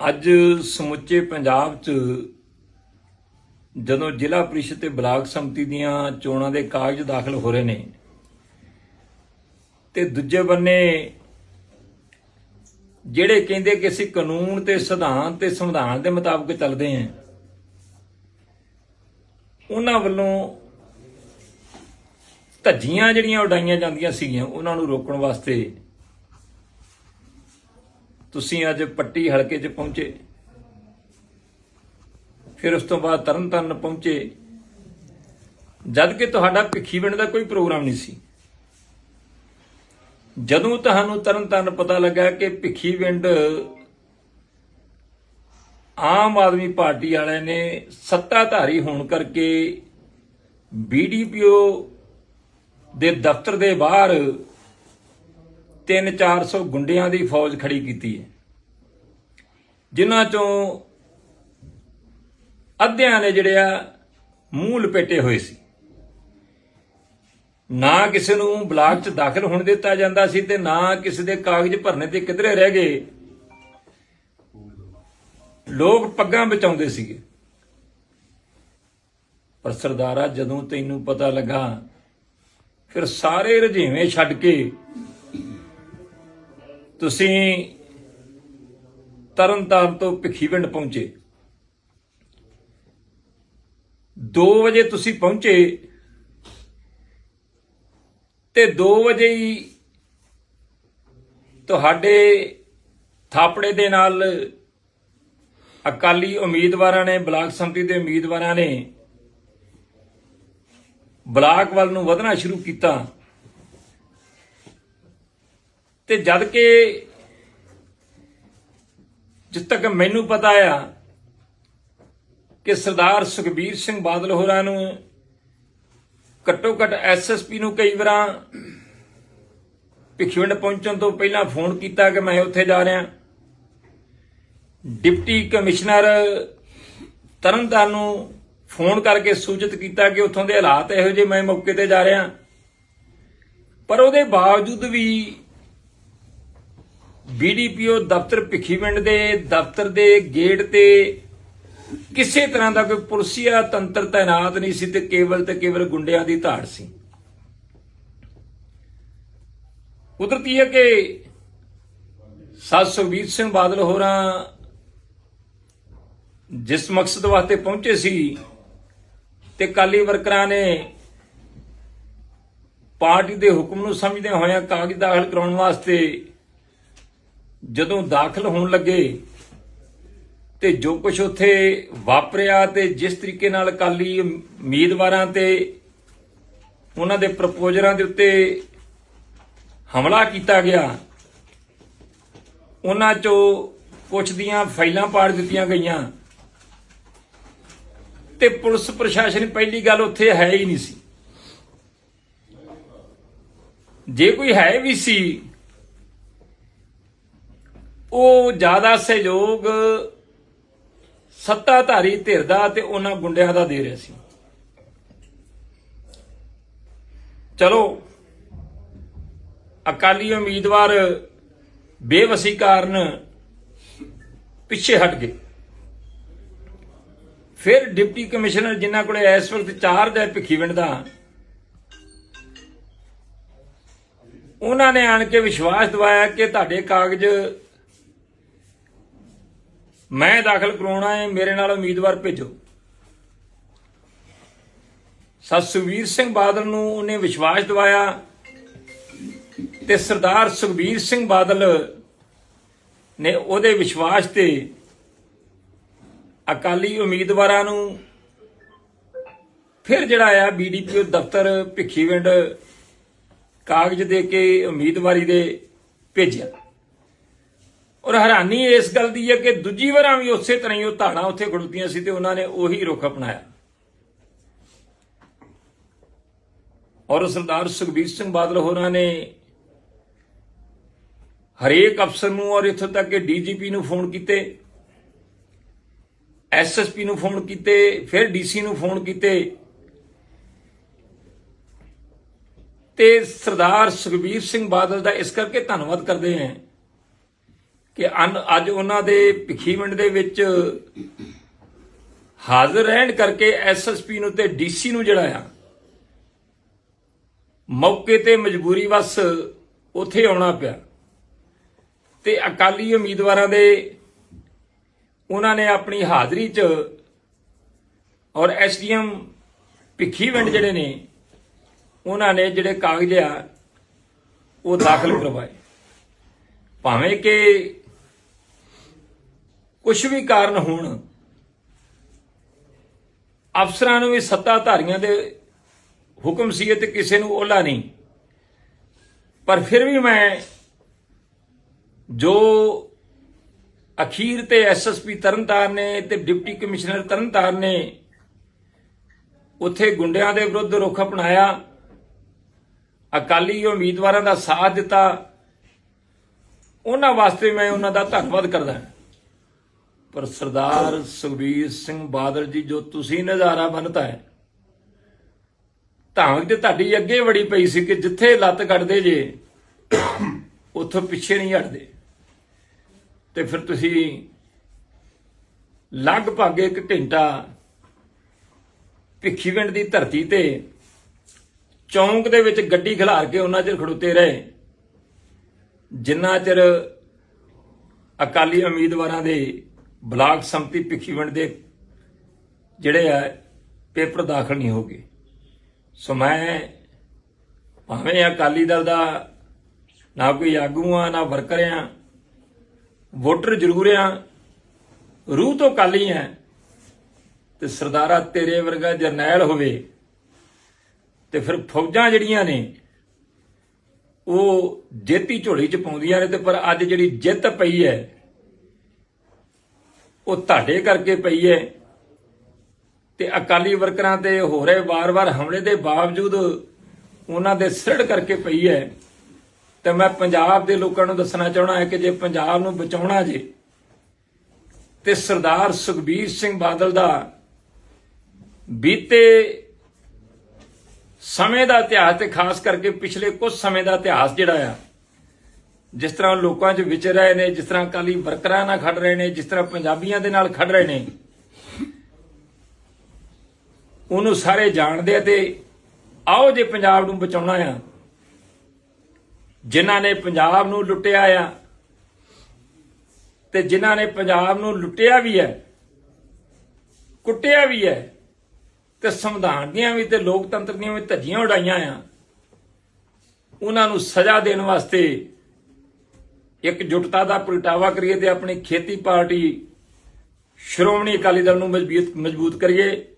ਅੱਜ ਸਮੁੱਚੇ ਪੰਜਾਬ 'ਚ ਜਦੋਂ ਜ਼ਿਲ੍ਹਾ ਪ੍ਰੀਸ਼ਦ ਤੇ ਬਲਾਕ ਸੰਮਤੀ ਦੀਆਂ ਚੋਣਾਂ ਦੇ ਕਾਗਜ਼ ਦਾਖਲ ਹੋ ਰਹੇ ਨੇ ਤੇ ਦੂਜੇ ਬੰਨੇ ਜਿਹੜੇ ਕਹਿੰਦੇ ਕਿ ਅਸੀਂ ਕਾਨੂੰਨ ਤੇ ਸਿਧਾਂਤ ਤੇ ਸੰਵਿਧਾਨ ਦੇ ਮੁਤਾਬਕ ਚੱਲਦੇ ਹਾਂ, ਉਹਨਾਂ ਵੱਲੋਂ ਧੱਜੀਆਂ ਜਿਹੜੀਆਂ ਉਡਾਈਆਂ ਜਾਂਦੀਆਂ ਸੀਗੀਆਂ, ਉਹਨਾਂ ਨੂੰ ਰੋਕਣ ਵਾਸਤੇ ਤੁਸੀਂ ਅੱਜ ਪੱਟੀ ਹਲਕੇ 'ਚ ਪਹੁੰਚੇ। ਫਿਰ ਉਸ ਤੋਂ ਬਾਅਦ ਤਰਨਤਾਰਨ ਪਹੁੰਚੇ। ਜਦ ਕਿ ਤੁਹਾਡਾ ਭਿੱਖੀਵਿੰਡ ਦਾ ਕੋਈ ਪ੍ਰੋਗਰਾਮ ਨਹੀਂ ਸੀ। ਜਦੋਂ ਤੁਹਾਨੂੰ ਤਰਨਤਾਰਨ ਪਤਾ ਲੱਗਾ ਕਿ ਭਿੱਖੀਵਿੰਡ ਆਮ ਆਦਮੀ ਪਾਰਟੀ ਵਾਲਿਆਂ ਨੇ ਸੱਤਾਧਾਰੀ ਹੋਣ ਕਰਕੇ ਬੀਡੀਪੀਓ ਦੇ ਦਫ਼ਤਰ ਦੇ ਬਾਹਰ 3-400 ਗੁੰਡਿਆਂ ਦੀ ਫੌਜ ਖੜੀ ਕੀਤੀ ਹੈ। ਜਿਨ੍ਹਾਂ ਚੋਂ ਅੱਧਿਆਂ ਨੇ ਜਿਹੜੇ ਆ ਮੂੰਹ ਲਪੇਟੇ ਹੋਏ ਸੀ। ਨਾ ਕਿਸੇ ਨੂੰ ਬਲਾਕ 'ਚ ਦਾਖਲ ਹੋਣ ਦਿੱਤਾ ਜਾਂਦਾ ਸੀ ਤੇ ਨਾ ਕਿਸੇ ਦੇ ਕਾਗਜ਼ ਭਰਨੇ ਤੇ ਕਿਧਰੇ ਰਹਿ ਗਏ। ਲੋਕ ਪੱਗਾਂ ਬਚਾਉਂਦੇ ਸੀਗੇ। ਪਰ ਸਰਦਾਰਾ, ਜਦੋਂ ਤੈਨੂੰ ਪਤਾ ਲੱਗਾ, ਫਿਰ ਸਾਰੇ ਰੁਝੇਵੇਂ ਛੱਡ ਕੇ ਤੁਸੀਂ ਤਰਨਤਾਰਨ ਤੋਂ ਭਿੱਖੀਵਿੰਡ ਪਹੁੰਚੇ। 2 ਵਜੇ ਤੁਸੀਂ ਪਹੁੰਚੇ ਤੇ 2 ਵਜੇ ਹੀ ਤੁਹਾਡੇ ਥਾਪੜੇ ਦੇ ਨਾਲ ਅਕਾਲੀ ਉਮੀਦਵਾਰਾਂ ਨੇ, ਬਲਾਕ ਸੰਮਤੀ ਦੇ ਉਮੀਦਵਾਰਾਂ ਨੇ ਬਲਾਕ ਵੱਲ ਨੂੰ ਵਧਣਾ ਸ਼ੁਰੂ ਕੀਤਾ। ਤੇ ਜਦ ਕਿ ਜਿਸ ਤੱਕ ਮੈਨੂੰ ਪਤਾ ਆ ਕਿ ਸਰਦਾਰ ਸੁਖਬੀਰ ਸਿੰਘ ਬਾਦਲ ਹੋਰਾਂ ਨੂੰ ਘੱਟੋ ਘੱਟ ਐਸਐਸਪੀ ਨੂੰ ਕਈ ਵਾਰਾਂ ਭਿੱਖੀਵਿੰਡ ਪਹੁੰਚਣ ਤੋਂ ਪਹਿਲਾਂ ਫੋਨ ਕੀਤਾ ਕਿ ਮੈਂ ਉੱਥੇ ਜਾ ਰਿਹਾ। ਡਿਪਟੀ ਕਮਿਸ਼ਨਰ ਤਰਨਤਾਰਨ ਨੂੰ ਫੋਨ ਕਰਕੇ ਸੂਚਿਤ ਕੀਤਾ ਕਿ ਉੱਥੋਂ ਦੇ ਹਾਲਾਤ ਇਹੋ ਜਿਹੇ ਮੈਂ ਮੌਕੇ ਤੇ ਜਾ ਰਿਹਾ। ਪਰ ਉਹਦੇ ਬਾਵਜੂਦ ਵੀ ਬੀਡੀਪੀਓ ਦਫ਼ਤਰ ਭਿੱਖੀਵਿੰਡ ਦੇ ਦਫ਼ਤਰ ਦੇ ਗੇਟ ਤੇ ਕਿਸੇ ਤਰ੍ਹਾਂ ਦਾ ਕੋਈ ਪੁਰਸੀਆ ਤੰਤਰ ਤਾਇਨਾਤ ਨਹੀਂ ਸੀ ਤੇ ਕੇਵਲ ਤੇ ਕੇਵਲ ਗੁੰਡਿਆਂ ਦੀ ਧਾੜ ਸੀ। ਕੁਦਰਤੀ ਹੈ ਕਿ ਸਾਧ ਸੁਖਬੀਰ ਸਿੰਘ ਬਾਦਲ ਹੋਰਾਂ ਜਿਸ ਮਕਸਦ ਵਾਸਤੇ ਪਹੁੰਚੇ ਸੀ ਤੇ ਕਾਲੀ ਵਰਕਰਾਂ ਨੇ ਪਾਰਟੀ ਦੇ ਹੁਕਮ ਨੂੰ ਸਮਝਦੇ ਹੋਇਆ ਕਾਗਜ਼ ਦਾਖਲ ਕਰਾਉਣ ਵਾਸਤੇ ਜਦੋਂ ਦਾਖਲ ਹੋਣ ਲੱਗੇ ਤੇ ਜੋ ਕੁਝ ਉੱਥੇ ਵਾਪਰਿਆ ਤੇ ਜਿਸ ਤਰੀਕੇ ਨਾਲ ਅਕਾਲੀ ਉਮੀਦਵਾਰਾਂ ਤੇ ਉਹਨਾਂ ਦੇ ਪ੍ਰਪੋਜ਼ਰਾਂ ਦੇ ਉੱਤੇ ਹਮਲਾ ਕੀਤਾ ਗਿਆ, ਉਹਨਾਂ ਚੋਂ ਕੁਝ ਦੀਆਂ ਫਾਈਲਾਂ ਪਾੜ ਦਿੱਤੀਆਂ ਗਈਆਂ। ਤੇ ਪੁਲਿਸ ਪ੍ਰਸ਼ਾਸਨ ਪਹਿਲੀ ਗੱਲ ਉੱਥੇ ਹੈ ਹੀ ਨਹੀਂ ਸੀ। ਜੇ ਕੋਈ ਹੈ ਵੀ ਸੀ ਉਹ ਜ਼ਿਆਦਾ ਸਹਿਯੋਗ ਸੱਤਾਧਾਰੀ ਧਿਰ ਦਾ ਤੇ ਉਹਨਾਂ ਗੁੰਡਿਆਂ ਦਾ ਦੇ ਰਿਹਾ ਸੀ। ਚਲੋ, ਅਕਾਲੀ ਉਮੀਦਵਾਰ ਬੇਵਸੀ ਕਾਰਨ ਪਿੱਛੇ ਹਟ ਗਏ। ਫਿਰ ਡਿਪਟੀ ਕਮਿਸ਼ਨਰ ਜਿਨ੍ਹਾਂ ਕੋਲੇ ਇਸ ਵਕਤ ਚਾਰਜ ਹੈ ਭਿੱਖੀਵਿੰਡ ਦਾ, ਉਹਨਾਂ ਨੇ ਆਣ ਕੇ ਵਿਸ਼ਵਾਸ ਦਿਵਾਇਆ ਕਿ ਤੁਹਾਡੇ ਕਾਗਜ਼ ਮੈਂ ਦਾਖਲ ਕਰਾਉਣਾ ਹੈ, ਮੇਰੇ ਨਾਲ ਉਮੀਦਵਾਰ ਭੇਜੋ। ਸਤ ਸੁਖਬੀਰ ਸਿੰਘ ਬਾਦਲ ਨੂੰ ਉਹਨੇ ਵਿਸ਼ਵਾਸ ਦਿਵਾਇਆ ਤੇ ਸਰਦਾਰ ਸੁਖਬੀਰ ਸਿੰਘ ਬਾਦਲ ਨੇ ਉਹਦੇ ਵਿਸ਼ਵਾਸ ਤੇ ਅਕਾਲੀ ਉਮੀਦਵਾਰਾਂ ਨੂੰ ਫਿਰ ਜਿਹੜਾ ਆ ਬੀਡੀਪੀਓ ਦਫ਼ਤਰ ਭਿੱਖੀਵਿੰਡ ਕਾਗਜ਼ ਦੇ ਕੇ ਉਮੀਦਵਾਰੀ ਦੇ ਭੇਜਿਆ। ਔਰ ਹੈਰਾਨੀ ਇਸ ਗੱਲ ਦੀ ਹੈ ਕਿ ਦੂਜੀ ਵਾਰਾਂ ਵੀ ਉਸੇ ਤਰ੍ਹਾਂ ਹੀ ਉਹ ਧਾੜਾਂ ਉੱਥੇ ਖੜੁੱਤੀਆਂ ਸੀ ਤੇ ਉਹਨਾਂ ਨੇ ਉਹੀ ਰੁਖ ਅਪਣਾਇਆ। ਔਰ ਸਰਦਾਰ ਸੁਖਬੀਰ ਸਿੰਘ ਬਾਦਲ ਹੋਰਾਂ ਨੇ ਹਰੇਕ ਅਫਸਰ ਨੂੰ ਔਰ ਇੱਥੋਂ ਤੱਕ ਕਿ ਡੀਜੀਪੀ ਨੂੰ ਫੋਨ ਕੀਤੇ, ਐਸਐਸਪੀ ਨੂੰ ਫੋਨ ਕੀਤੇ, ਫਿਰ ਡੀਸੀ ਨੂੰ ਫੋਨ ਕੀਤੇ ਤੇ ਸਰਦਾਰ ਸੁਖਬੀਰ ਸਿੰਘ ਬਾਦਲ ਦਾ ਇਸ ਕਰਕੇ ਧੰਨਵਾਦ ਕਰਦੇ ਹਾਂ ਕਿ ਅੱਜ ਉਹਨਾਂ ਦੇ ਭਿੱਖੀਵਿੰਡ ਦੇ ਵਿੱਚ ਹਾਜ਼ਰ ਰਹਿਣ ਕਰਕੇ ਐਸਐਸਪੀ ਨੂੰ ਤੇ ਡੀਸੀ ਨੂੰ ਜਿਹੜਾ ਆ, ਮੌਕੇ ਤੇ ਮਜਬੂਰੀ ਵਸ ਉਥੇ ਆਉਣਾ ਪਿਆ। ਤੇ ਅਕਾਲੀ ਉਮੀਦਵਾਰਾਂ ਦੇ ਉਹਨਾਂ ਨੇ ਆਪਣੀ ਹਾਜ਼ਰੀ 'ਚ ਔਰ ਐਸਡੀਐਮ ਭਿੱਖੀਵਿੰਡ ਜਿਹੜੇ ਨੇ, ਉਹਨਾਂ ਨੇ ਜਿਹੜੇ ਕਾਗਜ਼ ਆ, ਉਹ ਦਾਖਲ ਕਰਵਾਏ। ਭਾਵੇਂ ਕਿ ਕੁਝ ਵੀ ਕਾਰਨ ਹੋਣ, ਅਫਸਰਾਂ ਨੂੰ ਵੀ ਸੱਤਾਧਾਰੀਆਂ ਦੇ ਹੁਕਮ ਸੀ ਤੇ ਕਿਸੇ ਨੂੰ ਓਲਾ ਨਹੀਂ। ਪਰ ਫਿਰ ਵੀ ਮੈਂ ਜੋ ਅਖੀਰ ਤੇ ਐਸਐਸਪੀ ਤਰਨਤਾਰਨ ਨੇ ਤੇ ਡਿਪਟੀ ਕਮਿਸ਼ਨਰ ਤਰਨਤਾਰਨ ਨੇ ਉੱਥੇ ਗੁੰਡਿਆਂ ਦੇ ਵਿਰੁੱਧ ਰੁਖ ਅਪਣਾਇਆ, ਅਕਾਲੀ ਉਮੀਦਵਾਰਾਂ ਦਾ ਸਾਥ ਦਿੱਤਾ, ਉਹਨਾਂ ਵਾਸਤੇ ਮੈਂ ਉਹਨਾਂ ਦਾ ਧੰਨਵਾਦ ਕਰਦਾ ਹਾਂ। ਪਰ ਸਰਦਾਰ ਸੁਖਬੀਰ ਸਿੰਘ ਬਾਦਲ ਜੀ, ਜੋ ਤੁਸੀਂ ਨਜ਼ਾਰਾ ਬੰਨਤਾ ਹੈ ਤਾਂ ਤੇ ਤੁਹਾਡੀ ਅੱਗੇ ਵੜੀ ਪਈ ਸੀ ਕਿ ਜਿੱਥੇ ਲੱਤ ਕੱਢਦੇ ਜੇ, ਉੱਥੋਂ ਪਿੱਛੇ ਨਹੀਂ ਹਟਦੇ। ਤੇ ਫਿਰ ਤੁਸੀਂ ਲਗਭਗ ਇੱਕ ਘੰਟਾ ਭਿੱਖੀਵਿੰਡ ਦੀ ਧਰਤੀ ਤੇ ਚੌਂਕ ਦੇ ਵਿੱਚ ਗੱਡੀ ਖਿਲਾਰ ਕੇ ਉਹਨਾਂ ਚਿਰ ਖੜੋਤੇ ਰਹੇ। ਜਿੰਨਾ ਚਿਰ ਅਕਾਲੀ ਉਮੀਦਵਾਰਾਂ ਦੇ ਬਲਾਕ ਸੰਮਤੀ ਭਿੱਖੀਵਿੰਡ ਦੇ ਜਿਹੜੇ ਆ, ਪੇਪਰ ਦਾਖਲ ਨਹੀਂ ਹੋ ਗਏ। ਸੋ ਮੈਂ ਭਾਵੇਂ ਅਕਾਲੀ ਦਲ ਦਾ ਨਾ ਕੋਈ ਆਗੂ ਆ, ਨਾ ਵਰਕਰ ਆ, ਵੋਟਰ ਜ਼ਰੂਰ ਆ, ਰੂਹ ਤੋਂ ਕਾਲੀ ਆ, ਤੇ ਸਰਦਾਰਾ ਤੇਰੇ ਵਰਗਾ ਜਰਨੈਲ ਹੋਵੇ, ਤੇ ਫਿਰ ਫੌਜਾਂ ਜਿਹੜੀਆਂ ਨੇ, ਉਹ ਜੇਤੀ ਝੋਲੀ ਚ ਪਾਉਂਦੀਆਂ ਨੇ ਤੇ ਪਰ ਅੱਜ ਜਿਹੜੀ ਜਿੱਤ ਪਈ ਹੈ ਉਹ ਤੁਹਾਡੇ ਕਰਕੇ ਪਈ ਹੈ ਤੇ ਅਕਾਲੀ ਵਰਕਰਾਂ ਤੇ ਹੋ ਰਹੇ ਵਾਰ-ਵਾਰ ਹਮਲੇ ਦੇ ਬਾਵਜੂਦ ਉਹਨਾਂ ਦੇ ਸਿਰੜ ਕਰਕੇ ਪਈ ਹੈ ਤੇ ਮੈਂ ਪੰਜਾਬ ਦੇ ਲੋਕਾਂ ਨੂੰ ਦੱਸਣਾ ਚਾਹਣਾ ਹੈ ਕਿ ਜੇ ਪੰਜਾਬ ਨੂੰ ਬਚਾਉਣਾ ਜੇ, ਤੇ ਸਰਦਾਰ ਸੁਖਬੀਰ ਸਿੰਘ ਬਾਦਲ ਦਾ ਬੀਤੇ ਸਮੇਂ ਦਾ ਇਤਿਹਾਸ ਤੇ ਖਾਸ ਕਰਕੇ ਪਿਛਲੇ ਕੁਝ ਸਮੇਂ ਦਾ ਇਤਿਹਾਸ ਜਿਹੜਾ ਆ ਜਿਸ ਤਰ੍ਹਾਂ ਲੋਕਾਂ 'ਚ ਵਿਚਰ ਰਹੇ ਨੇ, ਜਿਸ ਤਰ੍ਹਾਂ ਅਕਾਲੀ ਵਰਕਰਾਂ ਨਾਲ ਖੜ ਰਹੇ ਨੇ, ਜਿਸ ਤਰ੍ਹਾਂ ਪੰਜਾਬੀਆਂ ਦੇ ਨਾਲ ਖੜ ਰਹੇ ਨੇ, ਉਹਨੂੰ ਸਾਰੇ ਜਾਣਦੇ ਆ ਤੇ ਆਓ ਜੇ ਪੰਜਾਬ ਨੂੰ ਬਚਾਉਣਾ ਆ, ਜਿਨ੍ਹਾਂ ਨੇ ਪੰਜਾਬ ਨੂੰ ਲੁੱਟਿਆ ਆ ਤੇ ਜਿਨ੍ਹਾਂ ਨੇ ਪੰਜਾਬ ਨੂੰ ਲੁੱਟਿਆ ਵੀ ਹੈ, ਕੁੱਟਿਆ ਵੀ ਹੈ, ਤੇ ਸੰਵਿਧਾਨ ਦੀਆਂ ਵੀ ਤੇ ਲੋਕਤੰਤਰ ਦੀਆਂ ਵੀ ਧੱਜੀਆਂ ਉਡਾਈਆਂ ਆ, ਉਹਨਾਂ ਨੂੰ ਸਜ਼ਾ ਦੇਣ ਵਾਸਤੇ ਇੱਕ ਜੁਟਤਾ ਦਾ ਪ੍ਰਗਟਾਵਾ ਕਰੀਏ ਤੇ ਆਪਣੀ ਖੇਤੀ ਪਾਰਟੀ ਸ਼੍ਰੋਮਣੀ ਅਕਾਲੀ ਦਲ ਨੂੰ ਮਜ਼ਬੂਤ ਮਜ਼ਬੂਤ ਕਰੀਏ।